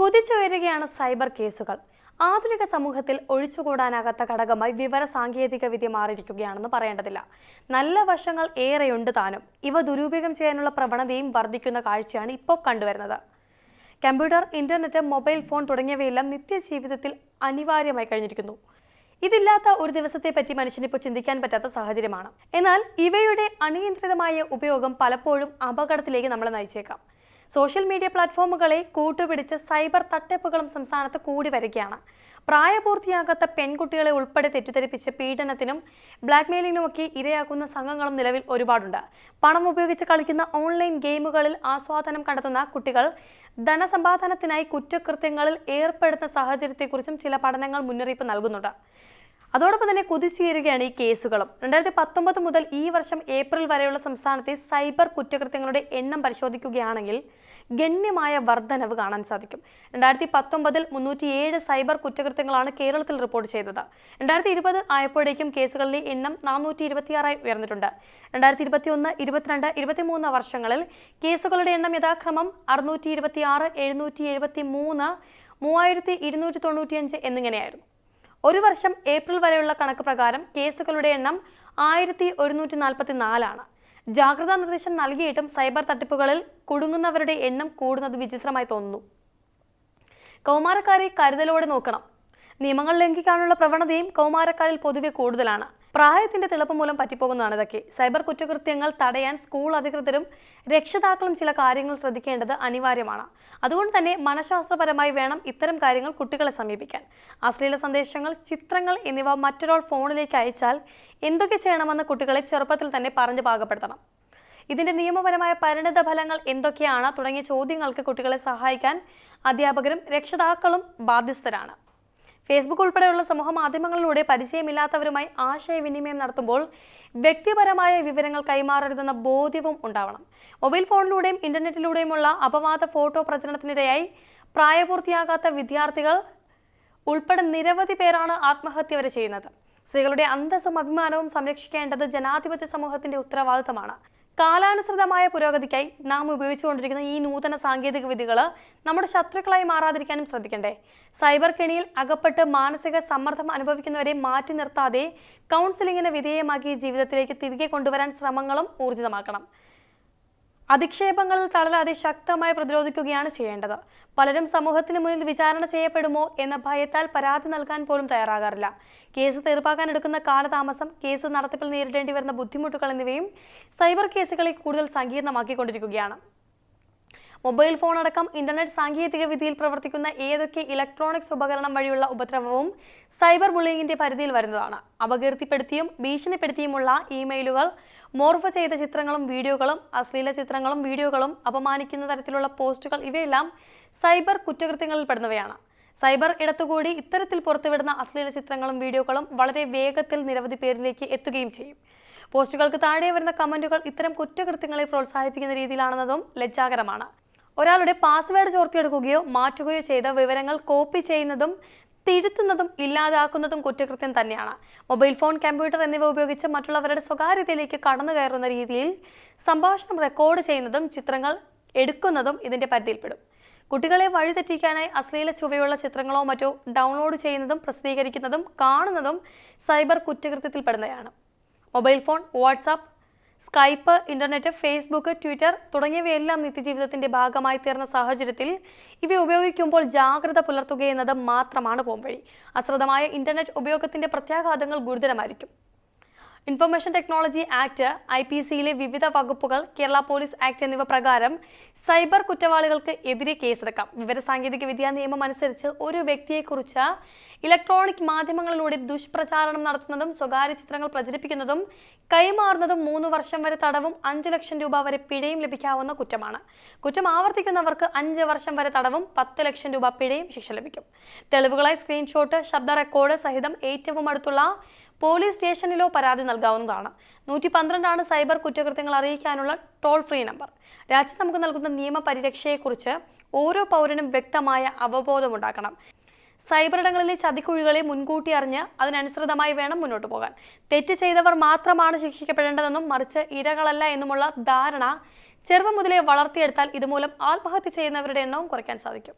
കുതിച്ചുയരുകയാണ് cyber കേസുകൾ. ആധുനിക സമൂഹത്തിൽ ഒഴിച്ചുകൂടാനാകാത്ത ഘടകമായി വിവര സാങ്കേതിക വിദ്യ മാറിയിരിക്കുകയാണെന്ന് പറയേണ്ടതില്ല. നല്ല വശങ്ങൾ ഏറെയുണ്ട് താനും. ഇവ ദുരുപയോഗം ചെയ്യാനുള്ള പ്രവണതയും വർദ്ധിക്കുന്ന കാഴ്ചയാണ് ഇപ്പോൾ കണ്ടുവരുന്നത്. കമ്പ്യൂട്ടർ ഇന്റർനെറ്റ് മൊബൈൽ ഫോൺ തുടങ്ങിയവയെല്ലാം നിത്യജീവിതത്തിൽ അനിവാര്യമായി കഴിഞ്ഞിരിക്കുന്നു. ഇതില്ലാത്ത ഒരു ദിവസത്തെ പറ്റി മനുഷ്യന് ഇപ്പോൾ ചിന്തിക്കാൻ പറ്റാത്ത സാഹചര്യമാണ്. എന്നാൽ ഇവയുടെ അനിയന്ത്രിതമായ ഉപയോഗം പലപ്പോഴും അപകടത്തിലേക്ക് നമ്മളെ നയിച്ചേക്കാം. സോഷ്യൽ മീഡിയ പ്ലാറ്റ്ഫോമുകളെ കൂട്ടുപിടിച്ച് സൈബർ തട്ടിപ്പുകളും സംസ്ഥാനത്ത് കൂടി വരികയാണ്. പ്രായപൂർത്തിയാകാത്ത പെൺകുട്ടികളെ ഉൾപ്പെടെ തെറ്റിദ്ധരിപ്പിച്ച് പീഡനത്തിനും ബ്ലാക്ക്മെയിലിനുമൊക്കെ ഇരയാക്കുന്ന സംഘങ്ങളും നിലവിൽ ഒരുപാടുണ്ട്. പണം ഉപയോഗിച്ച് കളിക്കുന്ന ഓൺലൈൻ ഗെയിമുകളിൽ ആസ്വാദനം കണ്ടെത്തുന്ന കുട്ടികൾ ധനസമ്പാദനത്തിനായി കുറ്റകൃത്യങ്ങളിൽ ഏർപ്പെടുന്ന സാഹചര്യത്തെക്കുറിച്ചും ചില പഠനങ്ങൾ മുന്നറിയിപ്പ് നൽകുന്നുണ്ട്. അതോടൊപ്പം തന്നെ കുതിച്ചുയരുകയാണ് ഈ കേസുകളും. രണ്ടായിരത്തി പത്തൊമ്പത് മുതൽ ഈ വർഷം ഏപ്രിൽ വരെയുള്ള സംസ്ഥാനത്തെ സൈബർ കുറ്റകൃത്യങ്ങളുടെ എണ്ണം പരിശോധിക്കുകയാണെങ്കിൽ ഗണ്യമായ വർധനവ് കാണാൻ സാധിക്കും. രണ്ടായിരത്തി പത്തൊമ്പതിൽ മുന്നൂറ്റിയേഴ് സൈബർ കുറ്റകൃത്യങ്ങളാണ് കേരളത്തിൽ റിപ്പോർട്ട് ചെയ്തത്. രണ്ടായിരത്തി ഇരുപത് ആയപ്പോഴേക്കും കേസുകളിലെ എണ്ണം നാനൂറ്റി ഇരുപത്തിയാറായി ഉയർന്നിട്ടുണ്ട്. രണ്ടായിരത്തി ഇരുപത്തി ഒന്ന് ഇരുപത്തിരണ്ട് ഇരുപത്തിമൂന്ന് വർഷങ്ങളിൽ കേസുകളുടെ എണ്ണം യഥാക്രമം അറുന്നൂറ്റി ഇരുപത്തിയാറ് എഴുന്നൂറ്റി എഴുപത്തി മൂന്ന് മൂവായിരത്തി ഇരുന്നൂറ്റി തൊണ്ണൂറ്റിയഞ്ച് എന്നിങ്ങനെയായിരുന്നു. ഒരു വർഷം ഏപ്രിൽ വരെയുള്ള കണക്ക് പ്രകാരം കേസുകളുടെ എണ്ണം ആയിരത്തി ഒരുന്നൂറ്റി നാൽപ്പത്തി നാലാണ് ജാഗ്രതാ നിർദ്ദേശം നൽകിയിട്ടും സൈബർ തട്ടിപ്പുകളിൽ കുടുങ്ങുന്നവരുടെ എണ്ണം കൂടുന്നത് വിചിത്രമായി തോന്നുന്നു. കൗമാരക്കാരെ കരുതലോടെ നോക്കണം. നിയമങ്ങൾ ലംഘിക്കാനുള്ള പ്രവണതയും കൗമാരക്കാരിൽ പൊതുവെ കൂടുതലാണ്. പ്രായത്തിന്റെ തിളപ്പ് മൂലം പറ്റിപ്പോകുന്നതാണ് ഇതൊക്കെ. സൈബർ കുറ്റകൃത്യങ്ങൾ തടയാൻ സ്കൂൾ അധികൃതരും രക്ഷിതാക്കളും ചില കാര്യങ്ങൾ ശ്രദ്ധിക്കേണ്ടത് അനിവാര്യമാണ്. അതുകൊണ്ട് തന്നെ മനഃശാസ്ത്രപരമായി വേണം ഇത്തരം കാര്യങ്ങൾ കുട്ടികളെ സമീപിക്കാൻ. അശ്ലീല സന്ദേശങ്ങൾ ചിത്രങ്ങൾ എന്നിവ മറ്റൊരാൾ ഫോണിലേക്ക് അയച്ചാൽ എന്തൊക്കെ ചെയ്യണമെന്ന് കുട്ടികളെ ചെറുപ്പത്തിൽ തന്നെ പറഞ്ഞു പാകപ്പെടുത്തണം. ഇതിന്റെ നിയമപരമായ പരിണിത ഫലങ്ങൾ എന്തൊക്കെയാണ് തുടങ്ങിയ ചോദ്യങ്ങൾക്ക് കുട്ടികളെ സഹായിക്കാൻ അധ്യാപകരും രക്ഷിതാക്കളും ബാധ്യസ്ഥരാണ്. ഫേസ്ബുക്ക് ഉൾപ്പെടെയുള്ള സമൂഹ മാധ്യമങ്ങളിലൂടെ പരിചയമില്ലാത്തവരുമായി ആശയവിനിമയം നടത്തുമ്പോൾ വ്യക്തിപരമായ വിവരങ്ങൾ കൈമാറരുതെന്ന ബോധ്യവും ഉണ്ടാവണം. മൊബൈൽ ഫോണിലൂടെയും ഇന്റർനെറ്റിലൂടെയുമുള്ള അപവാദ ഫോട്ടോ പ്രചരണത്തിനിടയായി പ്രായപൂർത്തിയാകാത്ത വിദ്യാർത്ഥികൾ ഉൾപ്പെടെ നിരവധി പേരാണ് ആത്മഹത്യ വരെ ചെയ്യുന്നത്. സ്ത്രീകളുടെ അന്തസ്സും അഭിമാനവും സംരക്ഷിക്കേണ്ടത് ജനാധിപത്യ സമൂഹത്തിന്റെ ഉത്തരവാദിത്തമാണ്. കാലാനുസൃതമായ പുരോഗതിക്കായി നാം ഉപയോഗിച്ചുകൊണ്ടിരിക്കുന്ന ഈ നൂതന സാങ്കേതിക വിദ്യകൾ നമ്മുടെ ശത്രുക്കളായി മാറാതിരിക്കാനും ശ്രദ്ധിക്കണ്ടേ? സൈബർ കെണിയിൽ അകപ്പെട്ട് മാനസിക സമ്മർദ്ദം അനുഭവിക്കുന്നവരെ മാറ്റി നിർത്താതെ കൗൺസിലിങ്ങിന് വിധേയമാക്കി ജീവിതത്തിലേക്ക് തിരികെ കൊണ്ടുവരാൻ ശ്രമങ്ങളും ഊർജിതമാക്കണം. അധിക്ഷേപങ്ങളിൽ തളരാതെ ശക്തമായി പ്രതിരോധിക്കുകയാണ് ചെയ്യേണ്ടത്. പലരും സമൂഹത്തിന് മുന്നിൽ വിചാരണ ചെയ്യപ്പെടുമോ എന്ന ഭയത്താൽ പരാതി നൽകാൻ പോലും തയ്യാറാകാറില്ല. കേസ് തീർപ്പാക്കാൻ എടുക്കുന്ന കാലതാമസം കേസ് നടത്തിപ്പിൽ നേരിടേണ്ടി വരുന്ന ബുദ്ധിമുട്ടുകൾ എന്നിവയും സൈബർ കേസുകളെ കൂടുതൽ സങ്കീർണമാക്കിക്കൊണ്ടിരിക്കുകയാണ്. മൊബൈൽ ഫോൺ അടക്കം ഇന്റർനെറ്റ് സാങ്കേതിക വിദ്യയിൽ പ്രവർത്തിക്കുന്ന ഏതൊക്കെ ഇലക്ട്രോണിക്സ് ഉപകരണം വഴിയുള്ള ഉപദ്രവവും സൈബർ ബുള്ളിങ്ങിന്റെ പരിധിയിൽ വരുന്നതാണ്. അപകീർത്തിപ്പെടുത്തിയും ഭീഷണിപ്പെടുത്തിയുമുള്ള ഇമെയിലുകൾ മോർഫ് ചെയ്ത ചിത്രങ്ങളും വീഡിയോകളും അശ്ലീല ചിത്രങ്ങളും വീഡിയോകളും അപമാനിക്കുന്ന തരത്തിലുള്ള പോസ്റ്റുകൾ ഇവയെല്ലാം സൈബർ കുറ്റകൃത്യങ്ങളിൽ പെടുന്നവയാണ്. സൈബർ ഇടത്തുകൂടി ഇത്തരത്തിൽ പുറത്തുവിടുന്ന അശ്ലീല ചിത്രങ്ങളും വീഡിയോകളും വളരെ വേഗത്തിൽ നിരവധി പേരിലേക്ക് എത്തുകയും ചെയ്യും. പോസ്റ്റുകൾക്ക് താഴെ വരുന്ന കമന്റുകൾ ഇത്തരം കുറ്റകൃത്യങ്ങളെ പ്രോത്സാഹിപ്പിക്കുന്ന രീതിയിലാണെന്നതും ലജ്ജാകരമാണ്. ഒരാളുടെ പാസ്വേഡ് ചോർത്തിയെടുക്കുകയോ മാറ്റുകയോ ചെയ്ത വിവരങ്ങൾ കോപ്പി ചെയ്യുന്നതും തിരുത്തുന്നതും ഇല്ലാതാക്കുന്നതും കുറ്റകൃത്യം തന്നെയാണ്. മൊബൈൽ ഫോൺ കമ്പ്യൂട്ടർ എന്നിവ ഉപയോഗിച്ച് മറ്റുള്ളവരുടെ സ്വകാര്യതയിലേക്ക് കടന്നു കയറുന്ന രീതിയിൽ സംഭാഷണം റെക്കോർഡ് ചെയ്യുന്നതും ചിത്രങ്ങൾ എടുക്കുന്നതും ഇതിന്റെ പരിധിയിൽപ്പെടും. കുട്ടികളെ വഴിതെറ്റിക്കാനായി അശ്ലീല ചുവയുള്ള ചിത്രങ്ങളോ മറ്റോ ഡൗൺലോഡ് ചെയ്യുന്നതും പ്രസിദ്ധീകരിക്കുന്നതും കാണുന്നതും cyber കുറ്റകൃത്യത്തിൽപ്പെടുന്നതാണ്. Mobile phone WhatsApp Skype internet Facebook Twitter തുടങ്ങിയവയെല്ലാം നിത്യജീവിതത്തിന്റെ ഭാഗമായി തീർന്ന സാഹചര്യത്തിൽ ഇവ ഉപയോഗിക്കുമ്പോൾ ജാഗ്രത പുലർത്തുകയെന്നത് മാത്രമാണ് പോംവഴി. അശ്രദ്ധമായ ഇന്റർനെറ്റ് ഉപയോഗത്തിന്റെ പ്രത്യാഘാതങ്ങൾ ഗുരുതരമായിരിക്കും. Information technology act I P സിയിലെ വിവിധ വകുപ്പുകൾ കേരള പോലീസ് ആക്ട് എന്നിവ പ്രകാരം സൈബർ കുറ്റവാളികൾക്ക് എതിരെ കേസെടുക്കാം. വിവരസാങ്കേതിക വിദ്യാ നിയമം അനുസരിച്ച് ഒരു വ്യക്തിയെക്കുറിച്ച് ഇലക്ട്രോണിക് മാധ്യമങ്ങളിലൂടെ ദുഷ്പ്രചാരണം നടത്തുന്നതും സ്വകാര്യ ചിത്രങ്ങൾ പ്രചരിപ്പിക്കുന്നതും കൈമാറുന്നതും മൂന്ന് വർഷം വരെ തടവും അഞ്ച് ലക്ഷം രൂപ വരെ പിഴയും ലഭിക്കാവുന്ന കുറ്റമാണ്. കുറ്റം ആവർത്തിക്കുന്നവർക്ക് അഞ്ച് വർഷം വരെ തടവും പത്ത് ലക്ഷം രൂപ പിഴയും ശിക്ഷ ലഭിക്കും. തെളിവുകളായി സ്ക്രീൻഷോട്ട് ശബ്ദ റെക്കോർഡ് സഹിതം ഏറ്റവും അടുത്തുള്ള പോലീസ് സ്റ്റേഷനിലോ പരാതി നൽകാവുന്നതാണ്. നൂറ്റി പന്ത്രണ്ടാണ് സൈബർ കുറ്റകൃത്യങ്ങൾ അറിയിക്കാനുള്ള ടോൾ ഫ്രീ നമ്പർ. രാജ്യത്ത് നമുക്ക് നൽകുന്ന നിയമപരിരക്ഷയെക്കുറിച്ച് ഓരോ പൗരനും വ്യക്തമായ അവബോധമുണ്ടാക്കണം. സൈബർ ഇടങ്ങളിലെ ചതിക്കുഴികളെ മുൻകൂട്ടി അറിഞ്ഞ് അതിനനുസൃതമായി വേണം മുന്നോട്ട് പോകാൻ. തെറ്റ് ചെയ്തവർ മാത്രമാണ് ശിക്ഷിക്കപ്പെടേണ്ടതെന്നും മറിച്ച് ഇരകളല്ല എന്നുമുള്ള ധാരണ ചെറുപ്പം മുതലേ വളർത്തിയെടുത്താൽ ഇതുമൂലം ആത്മഹത്യ ചെയ്യുന്നവരുടെ എണ്ണവും കുറയ്ക്കാൻ സാധിക്കും.